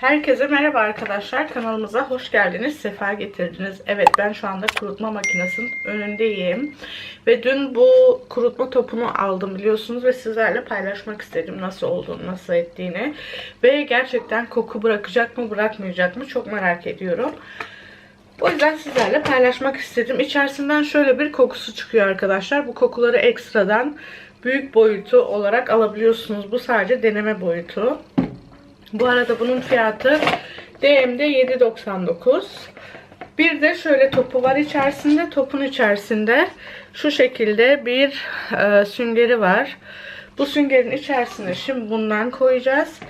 Herkese merhaba arkadaşlar. Kanalımıza hoş geldiniz. Sefa getirdiniz. Evet ben şu anda kurutma makinesinin önündeyim. Ve dün bu kurutma topunu aldım biliyorsunuz. Ve sizlerle paylaşmak istedim nasıl olduğunu, nasıl ettiğini. Ve gerçekten koku bırakacak mı bırakmayacak mı çok merak ediyorum. O yüzden sizlerle paylaşmak istedim. İçerisinden şöyle bir kokusu çıkıyor arkadaşlar. Bu kokuları ekstradan büyük boyutu olarak alabiliyorsunuz. Bu sadece deneme boyutu. Bu arada bunun fiyatı DM'de 7.99. Bir de şöyle topu var içerisinde. Topun içerisinde şu şekilde bir e, süngeri var. Bu süngerin içerisine şimdi bundan koyacağız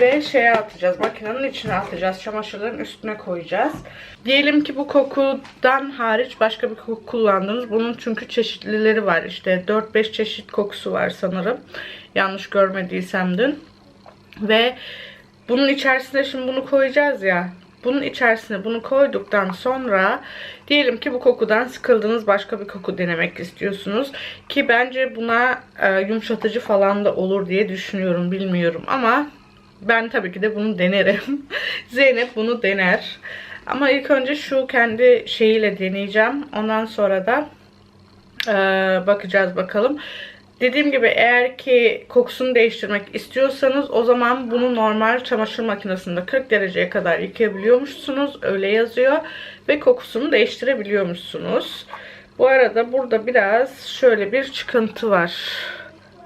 ve şeye atacağız. Makinenin içine atacağız. Çamaşırların üstüne koyacağız. Diyelim ki bu kokudan hariç başka bir koku kullandınız. Bunun çünkü çeşitlileri var. İşte 4-5 çeşit kokusu var sanırım. Yanlış görmediysem dün. Ve bunun içerisine şimdi bunu koyacağız ya. Bunun içerisine bunu koyduktan sonra diyelim ki bu kokudan sıkıldınız başka bir koku denemek istiyorsunuz. Ki bence buna e, yumuşatıcı falan da olur diye düşünüyorum bilmiyorum ama ben tabii ki de bunu denerim. Zeynep bunu dener. Ama ilk önce şu kendi şeyiyle deneyeceğim. Ondan sonra da e, bakacağız bakalım. Dediğim gibi eğer ki kokusunu değiştirmek istiyorsanız o zaman bunu normal çamaşır makinesinde 40 dereceye kadar yıkayabiliyormuşsunuz. Öyle yazıyor. Ve kokusunu değiştirebiliyormuşsunuz. Bu arada burada biraz şöyle bir çıkıntı var.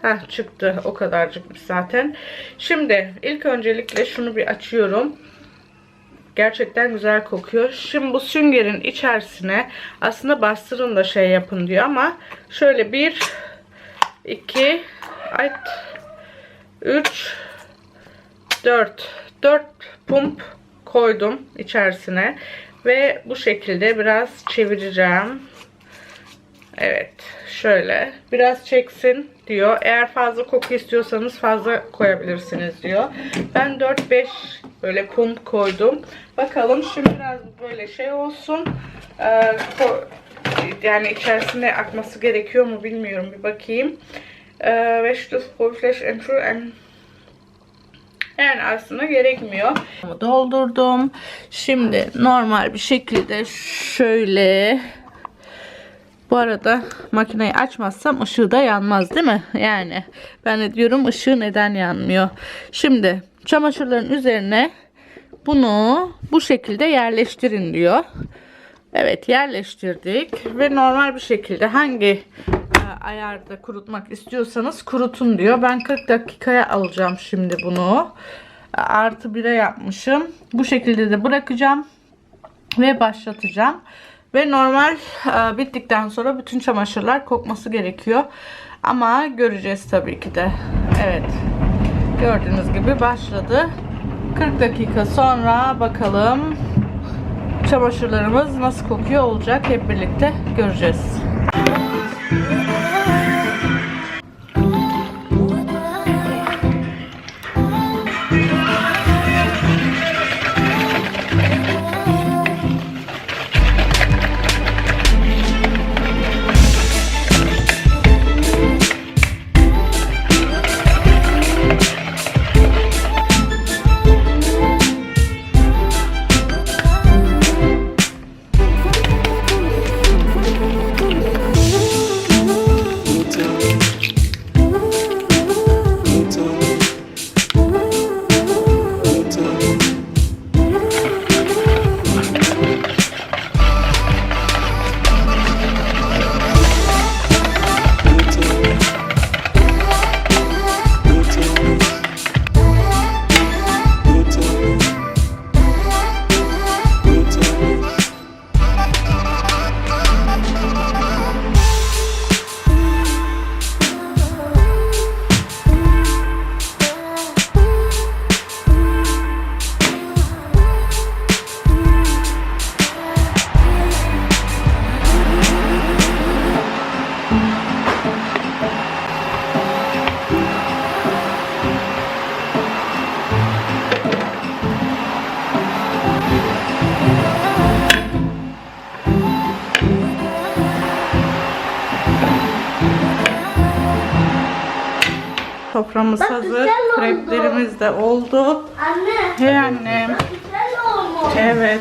Heh çıktı. O kadarcıkmış zaten. Şimdi ilk öncelikle şunu bir açıyorum. Gerçekten güzel kokuyor. Şimdi bu süngerin içerisine aslında bastırın da şey yapın diyor ama şöyle bir 2 ay 3 4 4 pump koydum içerisine ve bu şekilde biraz çevireceğim. Evet, şöyle biraz çeksin diyor. Eğer fazla koku istiyorsanız fazla koyabilirsiniz diyor. Ben 4-5 böyle pump koydum. Bakalım şimdi biraz böyle şey olsun. Ee, yani içerisinde akması gerekiyor mu bilmiyorum. Bir bakayım. Ee, ve şu flash and yani aslında gerekmiyor. Doldurdum. Şimdi normal bir şekilde şöyle bu arada makineyi açmazsam ışığı da yanmaz değil mi? Yani ben de diyorum ışığı neden yanmıyor. Şimdi çamaşırların üzerine bunu bu şekilde yerleştirin diyor. Evet yerleştirdik ve normal bir şekilde hangi e, ayarda kurutmak istiyorsanız kurutun diyor. Ben 40 dakikaya alacağım şimdi bunu. Artı 1'e yapmışım. Bu şekilde de bırakacağım ve başlatacağım. Ve normal e, bittikten sonra bütün çamaşırlar kokması gerekiyor. Ama göreceğiz tabii ki de. Evet. Gördüğünüz gibi başladı. 40 dakika sonra bakalım çamaşırlarımız nasıl kokuyor olacak hep birlikte göreceğiz. Soframız Bak, hazır. oldu. Kreplerimiz de oldu. Anne. Hey annem. Bak güzel olmuş. Evet.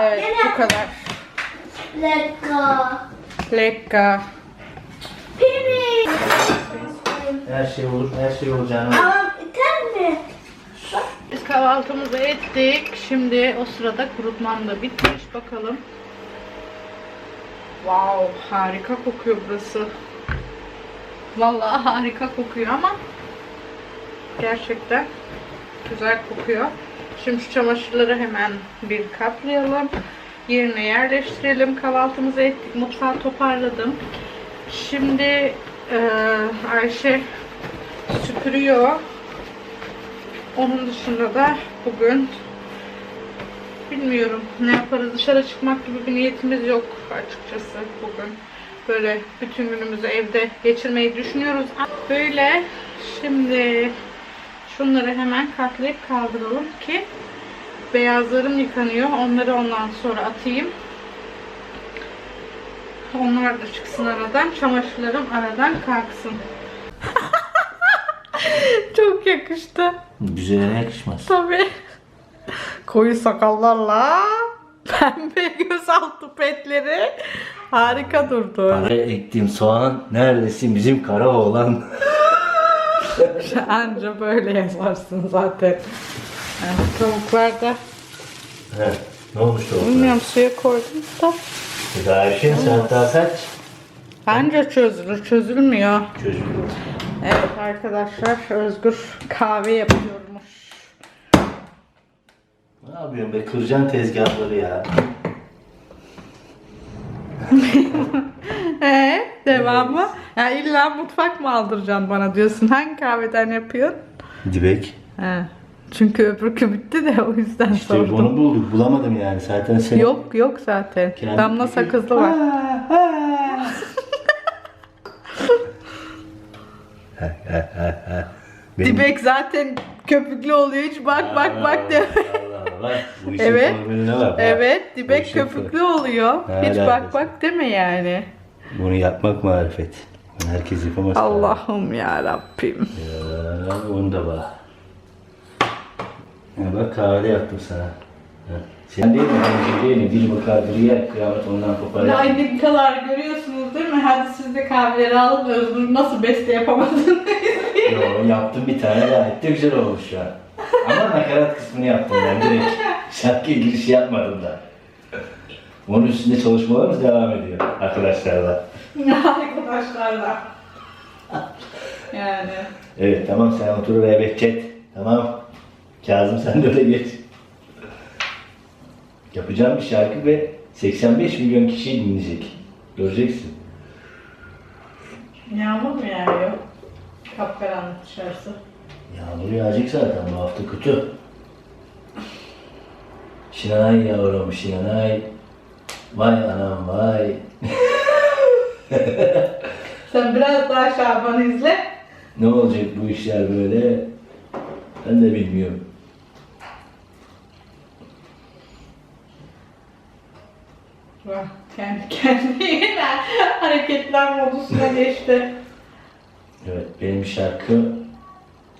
Evet gene bu kadar. Leka. Lekka. Pini. Her şey olur, her şey olacağını. Ama biter mi? Biz kahvaltımızı ettik. Şimdi o sırada kurutmam da bitmiş. Bakalım. Wow, harika kokuyor burası. Vallahi harika kokuyor ama gerçekten güzel kokuyor. Şimdi şu çamaşırları hemen bir kaplayalım. Yerine yerleştirelim. Kahvaltımızı ettik. Mutfağı toparladım. Şimdi eee, Ayşe süpürüyor. Onun dışında da bugün bilmiyorum ne yaparız. Dışarı çıkmak gibi bir niyetimiz yok açıkçası bugün. Böyle bütün günümüzü evde geçirmeyi düşünüyoruz. Böyle şimdi şunları hemen katlayıp kaldıralım ki beyazlarım yıkanıyor. Onları ondan sonra atayım. Onlar da çıksın aradan. Çamaşırlarım aradan kalksın. Çok yakıştı. Güzele yakışmaz. Tabii. Koyu sakallarla pembe gözaltı petleri harika durdu. Araya ektiğim soğan neredesin bizim kara oğlan. Anca böyle yazarsın zaten. Yani tavuklar da He, ne olmuş o? bilmiyorum suya koydum da Tedarişin sen daha kaç? bence çözülür çözülmüyor. Çocuk. Evet arkadaşlar Özgür kahve yapıyormuş. Ne yapıyorsun be? Kıracaksın tezgahları ya. Ee, devamı? Ya illa mutfak mı aldıracaksın bana diyorsun. Hangi kahveden yapıyorsun? Dibek. He. Çünkü öbürkü bitti de o yüzden İşte sordum. bunu bulduk. Bulamadım yani. Zaten sen... Yok yok zaten. Kendi- Damla sakızlı var. Benim- Dibek zaten köpüklü oluyor. Hiç bak bak bak de. Bu işin Evet. ha. Evet, dibek işin köpüklü oluyor. Ha, Hiç bak bak deme yani. Bunu yapmak marifet. Bunu herkes yapamaz. Allah'ım ya Rabbim. Ya, onu da bak. Ya bak kahve yaptım sana. Ha. Sen değil mi? Ben şey değilim. Dil bakar yer. Kıyamet ondan kopar. Aynı kadar görüyorsunuz değil mi? Hadi siz de kahveleri alın. Özgür nasıl beste yapamadın? Yo, yaptım bir tane gayet de güzel olmuş şu an. Ama nakarat kısmını yaptım ben direkt. Şarkıya girişi yapmadım da. Onun üstünde çalışmalarımız devam ediyor arkadaşlarla. Arkadaşlarla. Yani. Evet tamam sen otur ve beklet. Tamam. Kazım sen de öyle geç. Yapacağım bir şarkı ve 85 milyon kişi dinleyecek. Göreceksin. Yağmur mu yağıyor? Kapkaranlık dışarısı. Yağmur yağacak zaten bu hafta kötü. Şinanay yavrum şinanay. Vay anam vay. Sen biraz daha Şaban'ı izle. Ne olacak bu işler böyle? Ben de bilmiyorum. Bak, Kendi kendine hareketler modusuna geçti. Evet benim şarkı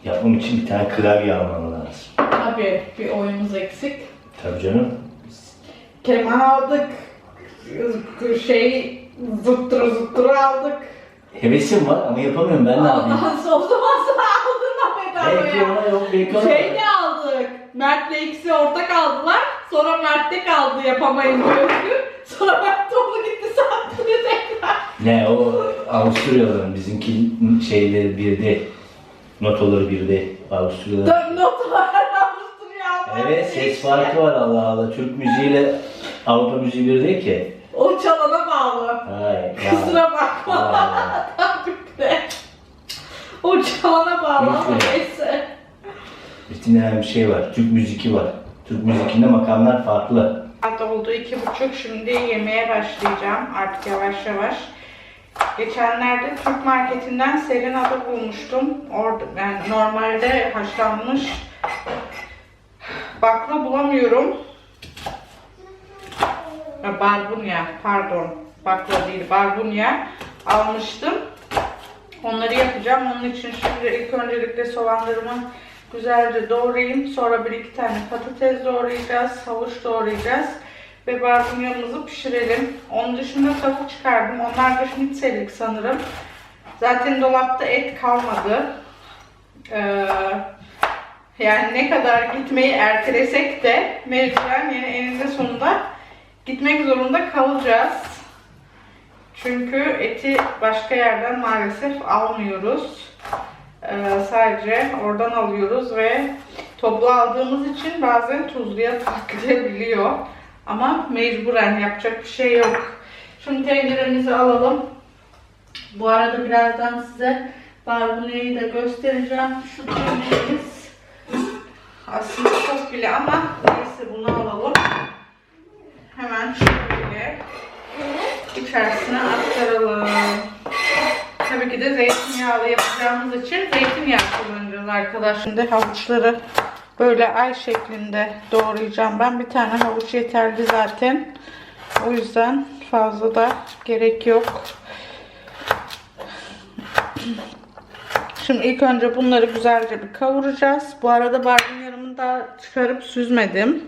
yapmam için bir tane klavye almam lazım. Abi bir oyunumuz eksik. Tabii canım. Keman aldık. Şey zıttırı zıttırı aldık. Hevesim var ama yapamıyorum ben ne yapayım? Ondan sonra o zaman sana aldın ama Belki ona yok belki ona Şey de aldık. Mert'le ikisi ortak aldılar. Sonra Mert'te kaldı yapamayınca Özgür. Sonra Mert onu gitti sattı tekrar. Ne o Avusturyalıların bizimki şeyleri birde. Notaları birde. Avusturyalılar. Dön notalar Avusturya. Evet ses farkı var Allah Allah. Türk müziğiyle Avrupa müziği bir değil ki. O çalana bağlı. Hayır. Kusura bakma. O çalana bağlı ama neyse. Bütün bir şey var. Türk müziği var. Türk müziğinde makamlar farklı. Saat oldu iki buçuk. Şimdi yemeğe başlayacağım artık yavaş yavaş. Geçenlerde Türk marketinden serenada bulmuştum. Orada yani normalde haşlanmış bakla bulamıyorum. Ya, barbunya pardon. Bakla değil barbunya almıştım. Onları yapacağım. Onun için şimdi ilk öncelikle soğanlarımı güzelce doğrayayım. Sonra bir iki tane patates doğrayacağız. Havuç doğrayacağız. Ve barbunyamızı pişirelim. Onun dışında tavuk çıkardım. Onlar da schnitzellik sanırım. Zaten dolapta et kalmadı. Ee, yani ne kadar gitmeyi ertelesek de mecburen yine eninde sonunda gitmek zorunda kalacağız. Çünkü eti başka yerden maalesef almıyoruz. Ee, sadece oradan alıyoruz ve toplu aldığımız için bazen tuzluya takılabiliyor. Ama mecburen yapacak bir şey yok. Şimdi tenceremizi alalım. Bu arada birazdan size barbunyayı da göstereceğim. Şu tenceremiz aslında çok bile ama neyse bunu alalım. Hemen şöyle içerisine aktaralım. Tabii ki de zeytinyağlı yapacağımız için zeytinyağı kullanacağız arkadaşlar. Şimdi havuçları böyle ay şeklinde doğrayacağım. Ben bir tane havuç yeterli zaten. O yüzden fazla da gerek yok. Şimdi ilk önce bunları güzelce bir kavuracağız. Bu arada barbunyamı da çıkarıp süzmedim.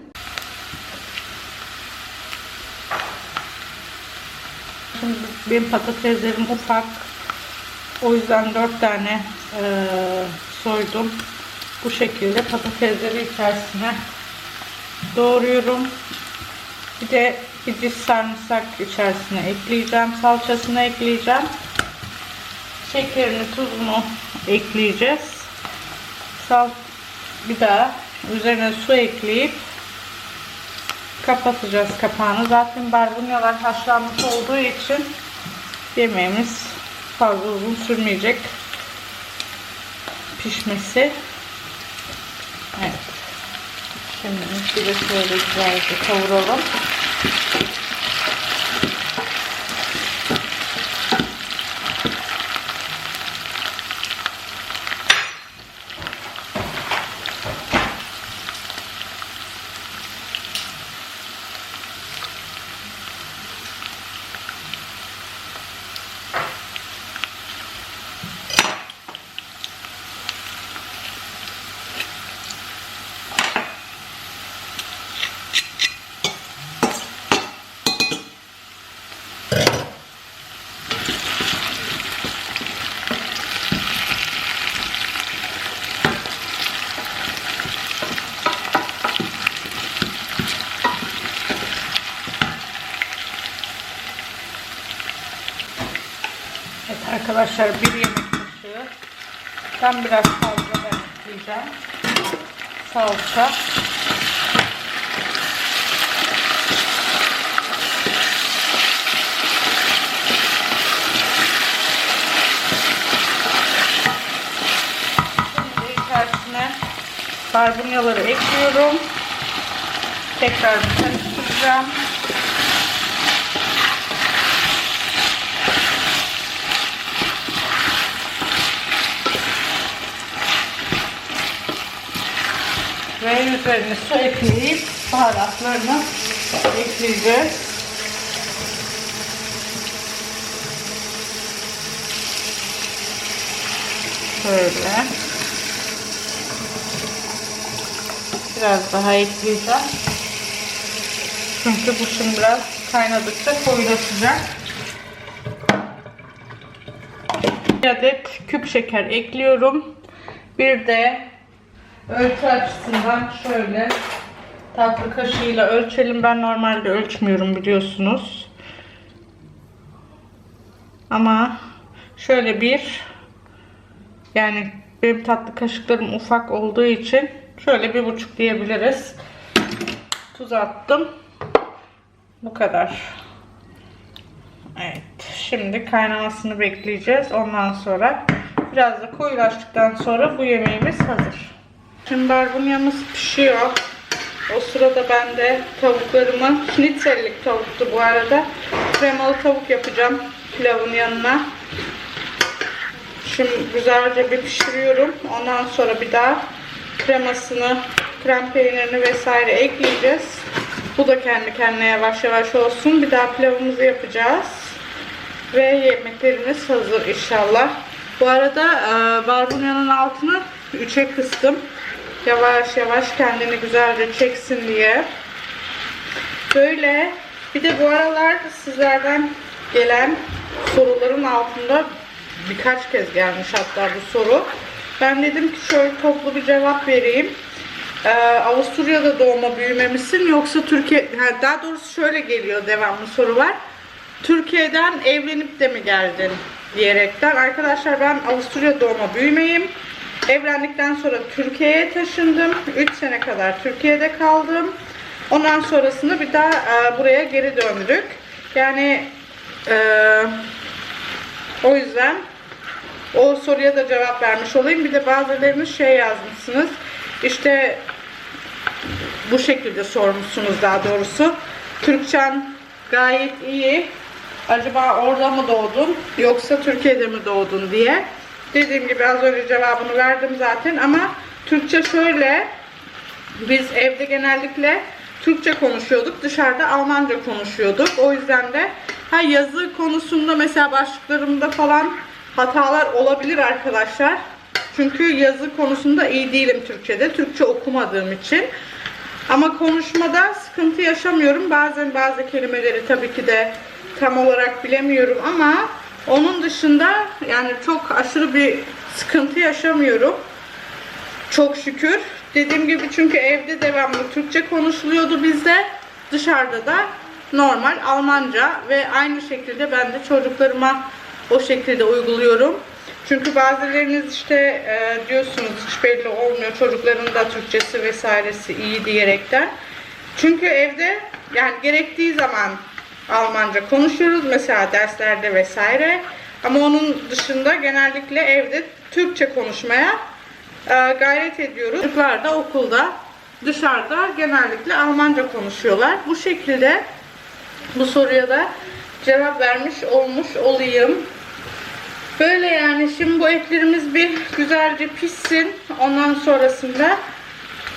Şimdi benim patateslerim ufak. O yüzden 4 tane eee, soydum. Bu şekilde patatesleri içerisine doğruyorum. Bir de bir diş sarımsak içerisine ekleyeceğim. Salçasını ekleyeceğim. Şekerini, tuzunu ekleyeceğiz. Sal bir daha üzerine su ekleyip kapatacağız kapağını. Zaten barbunyalar haşlanmış olduğu için yemeğimiz fazla uzun sürmeyecek pişmesi. Evet. Şimdi bir de şöyle güzelce kavuralım. Evet arkadaşlar bir yemek kaşığı. Ben biraz fazla ben ekleyeceğim. Salça. Şimdi içerisine barbunyaları ekliyorum. Tekrar bir karıştıracağım. Ve üzerine su ekleyip baharatlarını ekleyeceğiz. Şöyle. Biraz daha ekleyeceğim. Çünkü bu şimdi biraz kaynadıkça koyulaşacak. Bir adet küp şeker ekliyorum. Bir de ölçü açısından şöyle tatlı kaşığıyla ölçelim. Ben normalde ölçmüyorum biliyorsunuz. Ama şöyle bir yani benim tatlı kaşıklarım ufak olduğu için şöyle bir buçuk diyebiliriz. Tuz attım. Bu kadar. Evet. Şimdi kaynamasını bekleyeceğiz. Ondan sonra biraz da koyulaştıktan sonra bu yemeğimiz hazır. Şimdi barbunyamız pişiyor. O sırada ben de tavuklarımı, schnitzellik tavuktu bu arada. Kremalı tavuk yapacağım pilavın yanına. Şimdi güzelce bir pişiriyorum. Ondan sonra bir daha kremasını, krem peynirini vesaire ekleyeceğiz. Bu da kendi kendine yavaş yavaş olsun. Bir daha pilavımızı yapacağız. Ve yemeklerimiz hazır inşallah. Bu arada e, barbunyanın altını 3'e kıstım. Yavaş yavaş kendini güzelce çeksin diye. Böyle bir de bu aralar sizlerden gelen soruların altında birkaç kez gelmiş hatta bu soru. Ben dedim ki şöyle toplu bir cevap vereyim. Ee, Avusturya'da doğma büyüme misin yoksa Türkiye ha, daha doğrusu şöyle geliyor devamlı sorular. Türkiye'den evlenip de mi geldin diyerekten. Arkadaşlar ben Avusturya doğma büyümeyim. Evlendikten sonra Türkiye'ye taşındım. 3 sene kadar Türkiye'de kaldım. Ondan sonrasında bir daha e, buraya geri döndük. Yani e, o yüzden o soruya da cevap vermiş olayım. Bir de bazılarınız şey yazmışsınız. İşte bu şekilde sormuşsunuz daha doğrusu. Türkçen gayet iyi. Acaba orada mı doğdun yoksa Türkiye'de mi doğdun diye. Dediğim gibi az önce cevabını verdim zaten ama Türkçe şöyle biz evde genellikle Türkçe konuşuyorduk. Dışarıda Almanca konuşuyorduk. O yüzden de ha yazı konusunda mesela başlıklarımda falan hatalar olabilir arkadaşlar. Çünkü yazı konusunda iyi değilim Türkçe'de. Türkçe okumadığım için. Ama konuşmada sıkıntı yaşamıyorum. Bazen bazı kelimeleri tabii ki de tam olarak bilemiyorum ama onun dışında yani çok aşırı bir sıkıntı yaşamıyorum. Çok şükür. Dediğim gibi çünkü evde devamlı Türkçe konuşuluyordu bizde. Dışarıda da normal Almanca ve aynı şekilde ben de çocuklarıma o şekilde uyguluyorum. Çünkü bazılarınız işte e, diyorsunuz hiç belli olmuyor çocukların da Türkçesi vesairesi iyi diyerekten. Çünkü evde yani gerektiği zaman Almanca konuşuyoruz mesela derslerde vesaire. Ama onun dışında genellikle evde Türkçe konuşmaya e, gayret ediyoruz. Çocuklar da okulda dışarıda genellikle Almanca konuşuyorlar. Bu şekilde bu soruya da cevap vermiş olmuş olayım. Böyle yani şimdi bu etlerimiz bir güzelce pişsin. Ondan sonrasında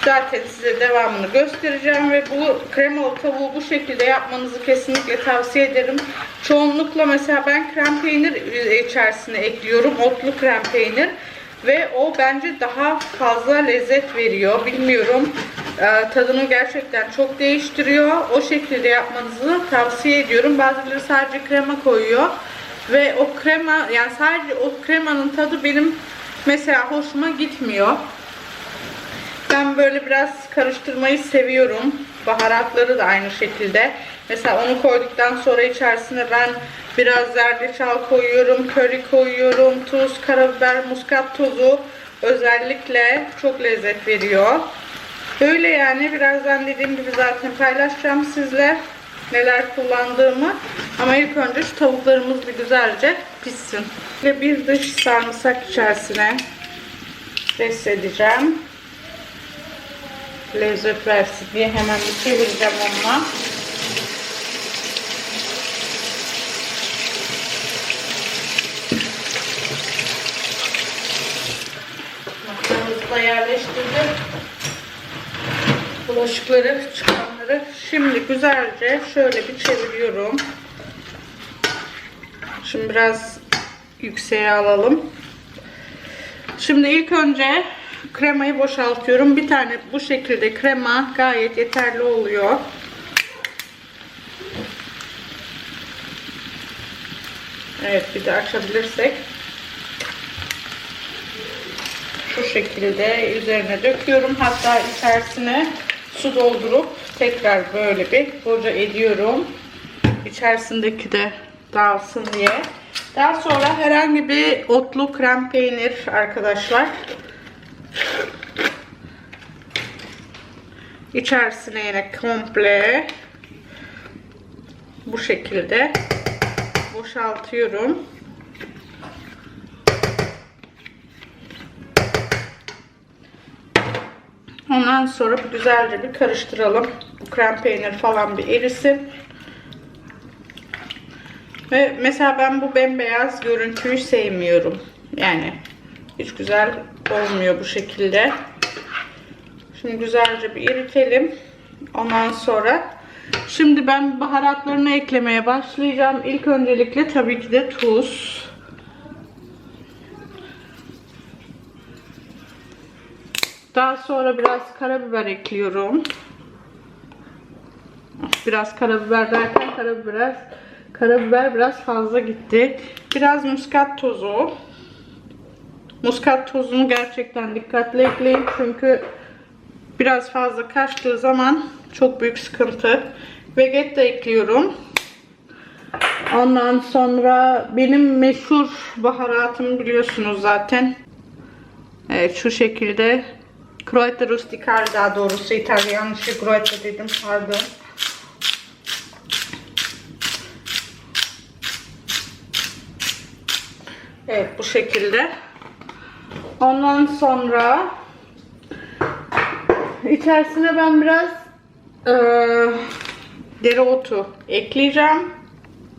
zaten size devamını göstereceğim ve bu kremalı tavuğu bu şekilde yapmanızı kesinlikle tavsiye ederim. Çoğunlukla mesela ben krem peynir içerisine ekliyorum. Otlu krem peynir. Ve o bence daha fazla lezzet veriyor. Bilmiyorum. Ee, tadını gerçekten çok değiştiriyor. O şekilde yapmanızı tavsiye ediyorum. Bazıları sadece krema koyuyor. Ve o krema yani sadece o kremanın tadı benim mesela hoşuma gitmiyor. Ben böyle biraz karıştırmayı seviyorum. Baharatları da aynı şekilde. Mesela onu koyduktan sonra içerisine ben biraz zerdeçal koyuyorum, köri koyuyorum, tuz, karabiber, muskat tozu özellikle çok lezzet veriyor. Böyle yani birazdan dediğim gibi zaten paylaşacağım sizle neler kullandığımı. Ama ilk önce şu tavuklarımız bir güzelce pişsin. Ve bir dış sarımsak içerisine res edeceğim. Lezzet versin diye hemen bir çevireceğim onunla. Masamızı da yerleştirdim. Bulaşıkları çıkanları şimdi güzelce şöyle bir çeviriyorum. Şimdi biraz yükseğe alalım. Şimdi ilk önce kremayı boşaltıyorum. Bir tane bu şekilde krema gayet yeterli oluyor. Evet bir de açabilirsek. Şu şekilde üzerine döküyorum. Hatta içerisine su doldurup tekrar böyle bir boca ediyorum. İçerisindeki de dağılsın diye. Daha sonra herhangi bir otlu krem peynir arkadaşlar. İçerisine yine komple bu şekilde boşaltıyorum. Ondan sonra güzelce bir karıştıralım. Bu krem peynir falan bir erisin. Ve mesela ben bu bembeyaz görüntüyü sevmiyorum. Yani hiç güzel olmuyor bu şekilde. Şimdi güzelce bir eritelim. Ondan sonra şimdi ben baharatlarını eklemeye başlayacağım. İlk öncelikle tabii ki de tuz. Daha sonra biraz karabiber ekliyorum. Biraz karabiber derken karabiber, karabiber biraz fazla gitti. Biraz muskat tozu. Muskat tozunu gerçekten dikkatli ekleyin çünkü biraz fazla kaçtığı zaman çok büyük sıkıntı. Veget de ekliyorum. Ondan sonra benim meşhur baharatım biliyorsunuz zaten. Evet şu şekilde. Croeta rusticale daha doğrusu İtalyanca croeta dedim pardon. Evet bu şekilde. Ondan sonra içerisine ben biraz eee dereotu ekleyeceğim.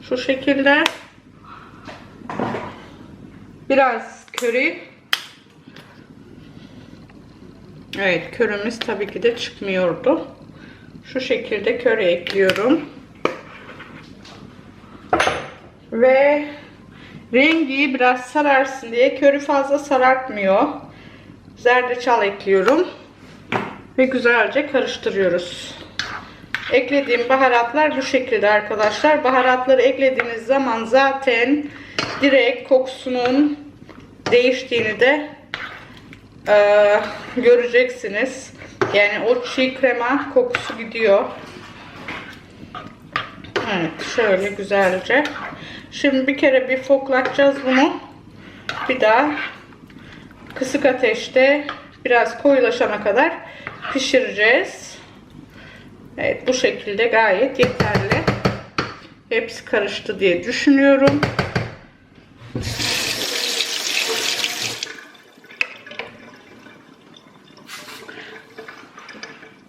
Şu şekilde. Biraz köri. Evet körümüz tabii ki de çıkmıyordu. Şu şekilde köri ekliyorum. Ve rengi biraz sararsın diye köri fazla sarartmıyor. Zerdeçal ekliyorum. Ve güzelce karıştırıyoruz. Eklediğim baharatlar bu şekilde arkadaşlar. Baharatları eklediğiniz zaman zaten direkt kokusunun değiştiğini de e, göreceksiniz. Yani o çiğ krema kokusu gidiyor. Evet şöyle güzelce. Şimdi bir kere bir foklatacağız bunu. Bir daha kısık ateşte biraz koyulaşana kadar pişireceğiz. Evet bu şekilde gayet yeterli. Hepsi karıştı diye düşünüyorum.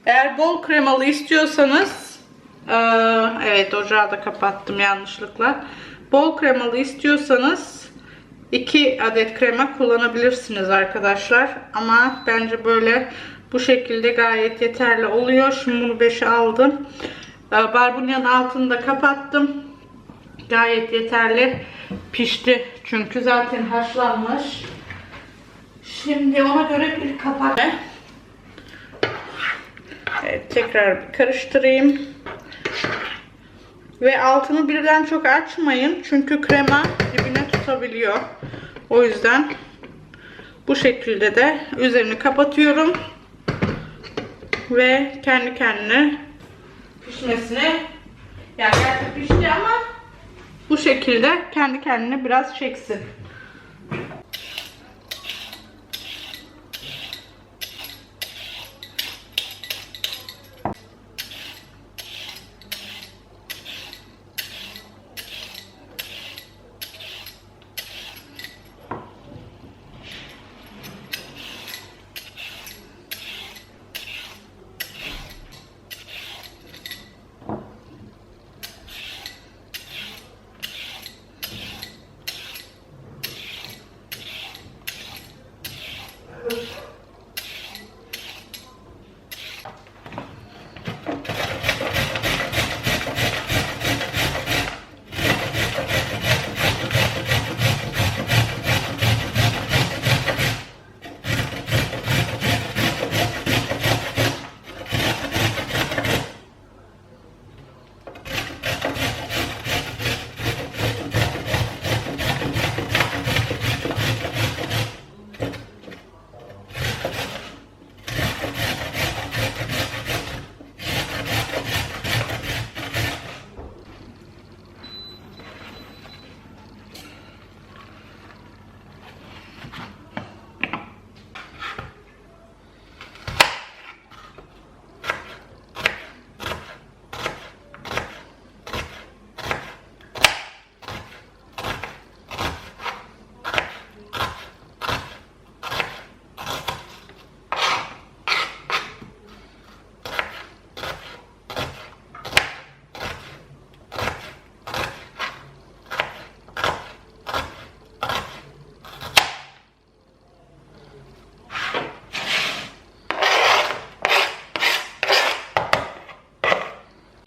Eğer bol kremalı istiyorsanız evet ocağı da kapattım yanlışlıkla. Bol kremalı istiyorsanız 2 adet krema kullanabilirsiniz arkadaşlar. Ama bence böyle bu şekilde gayet yeterli oluyor. Şimdi bunu 5'e aldım. Eee, Barbunyanın altını da kapattım. Gayet yeterli pişti. Çünkü zaten haşlanmış. Şimdi ona göre bir kapak. Evet, tekrar bir karıştırayım. Ve altını birden çok açmayın. Çünkü krema dibine tutabiliyor. O yüzden bu şekilde de üzerini kapatıyorum. Ve kendi kendine pişmesine yani gerçi pişti ama bu şekilde kendi kendine biraz çeksin.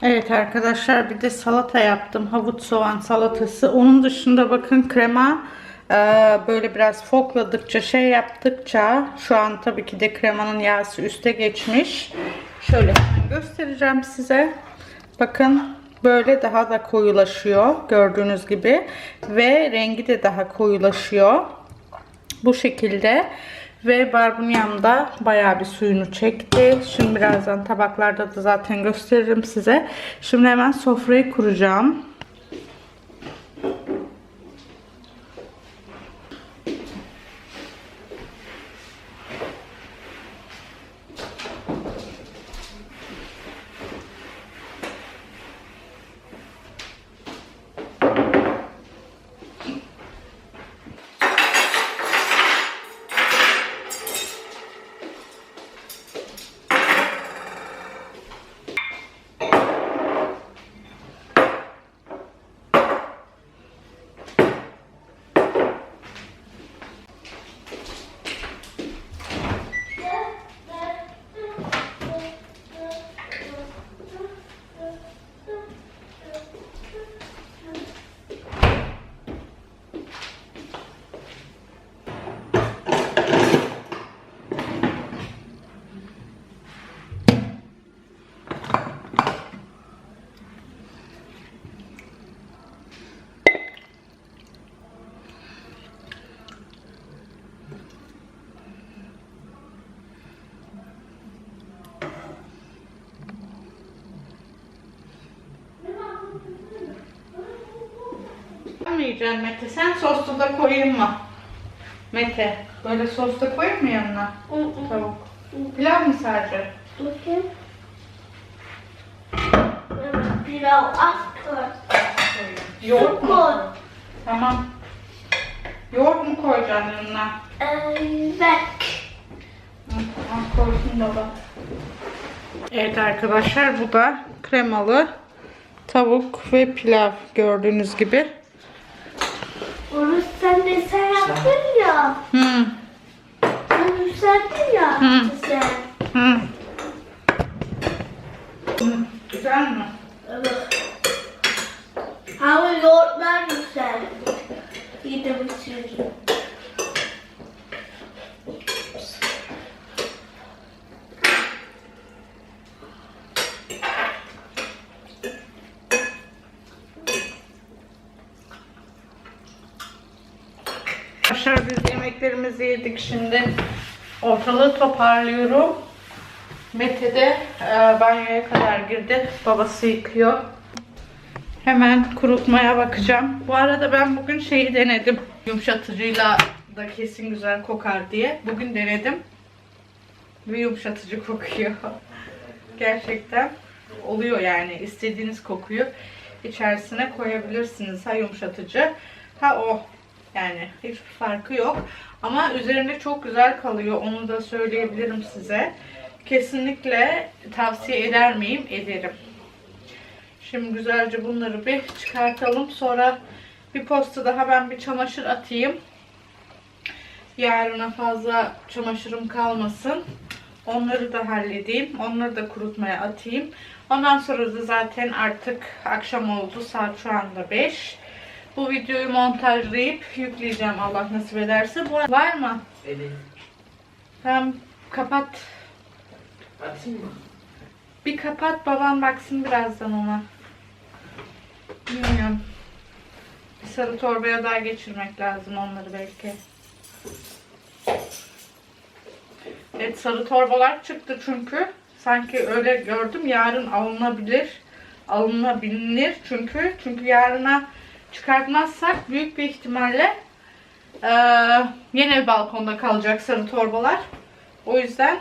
Evet arkadaşlar bir de salata yaptım. Havuç soğan salatası. Onun dışında bakın krema Ee, böyle biraz fokladıkça şey yaptıkça şu an tabii ki de kremanın yağısı üste geçmiş. Şöyle göstereceğim size. Bakın böyle daha da koyulaşıyor gördüğünüz gibi ve rengi de daha koyulaşıyor. Bu şekilde ve barbunyam da bayağı bir suyunu çekti. Şimdi birazdan tabaklarda da zaten gösteririm size. Şimdi hemen sofrayı kuracağım. Yemeyeceksin Mete. Sen soslu da koyayım mı? Mete. Böyle sos da koyayım mı yanına? Tavuk. Pilav mı sadece? Bakayım. Evet, Pilav az koy. Yoğurt mu? Koy. Tamam. Yoğurt mu koyacaksın yanına? Evet. Al koysun baba. Evet arkadaşlar bu da kremalı tavuk ve pilav gördüğünüz gibi. Sen yaptın ya. Hı, Sen yükselttin ya. Hı. Sen. hı. Hı, Güzel mi? Evet. Ama yoğurtlar güzel. Yedim için. Arkadaşlar biz yemeklerimizi yedik şimdi. Ortalığı toparlıyorum. Mete de e, banyoya kadar girdi. Babası yıkıyor. Hemen kurutmaya bakacağım. Bu arada ben bugün şeyi denedim. Yumuşatıcıyla da kesin güzel kokar diye. Bugün denedim. Ve yumuşatıcı kokuyor. Gerçekten oluyor yani. istediğiniz kokuyu içerisine koyabilirsiniz. Ha yumuşatıcı ha o. Yani hiçbir farkı yok. Ama üzerinde çok güzel kalıyor. Onu da söyleyebilirim size. Kesinlikle tavsiye eder miyim? Ederim. Şimdi güzelce bunları bir çıkartalım. Sonra bir posta daha ben bir çamaşır atayım. Yarına fazla çamaşırım kalmasın. Onları da halledeyim. Onları da kurutmaya atayım. Ondan sonra da zaten artık akşam oldu. Saat şu anda 5. Bu videoyu montajlayıp yükleyeceğim Allah nasip ederse. Bu var mı? Evet. Tamam kapat. Atayım mı? Bir kapat babam baksın birazdan ona. Bilmiyorum. Bir sarı torbaya daha geçirmek lazım onları belki. Evet sarı torbalar çıktı çünkü. Sanki öyle gördüm. Yarın alınabilir. Alınabilir çünkü. Çünkü yarına çıkartmazsak büyük bir ihtimalle eee yine balkonda kalacak sarı torbalar. O yüzden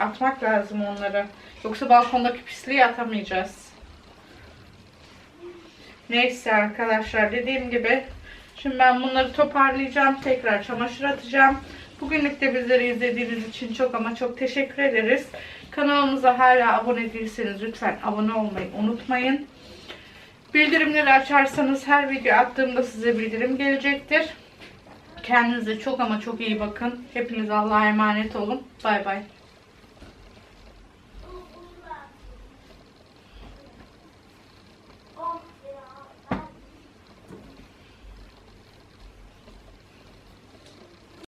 atmak lazım onları. Yoksa balkondaki pisliği atamayacağız. Neyse arkadaşlar dediğim gibi şimdi ben bunları toparlayacağım. Tekrar çamaşır atacağım. Bugünlük de bizleri izlediğiniz için çok ama çok teşekkür ederiz. Kanalımıza hala abone değilseniz lütfen abone olmayı unutmayın. Bildirimleri açarsanız her video attığımda size bildirim gelecektir. Kendinize çok ama çok iyi bakın. Hepiniz Allah'a emanet olun. Bay bay.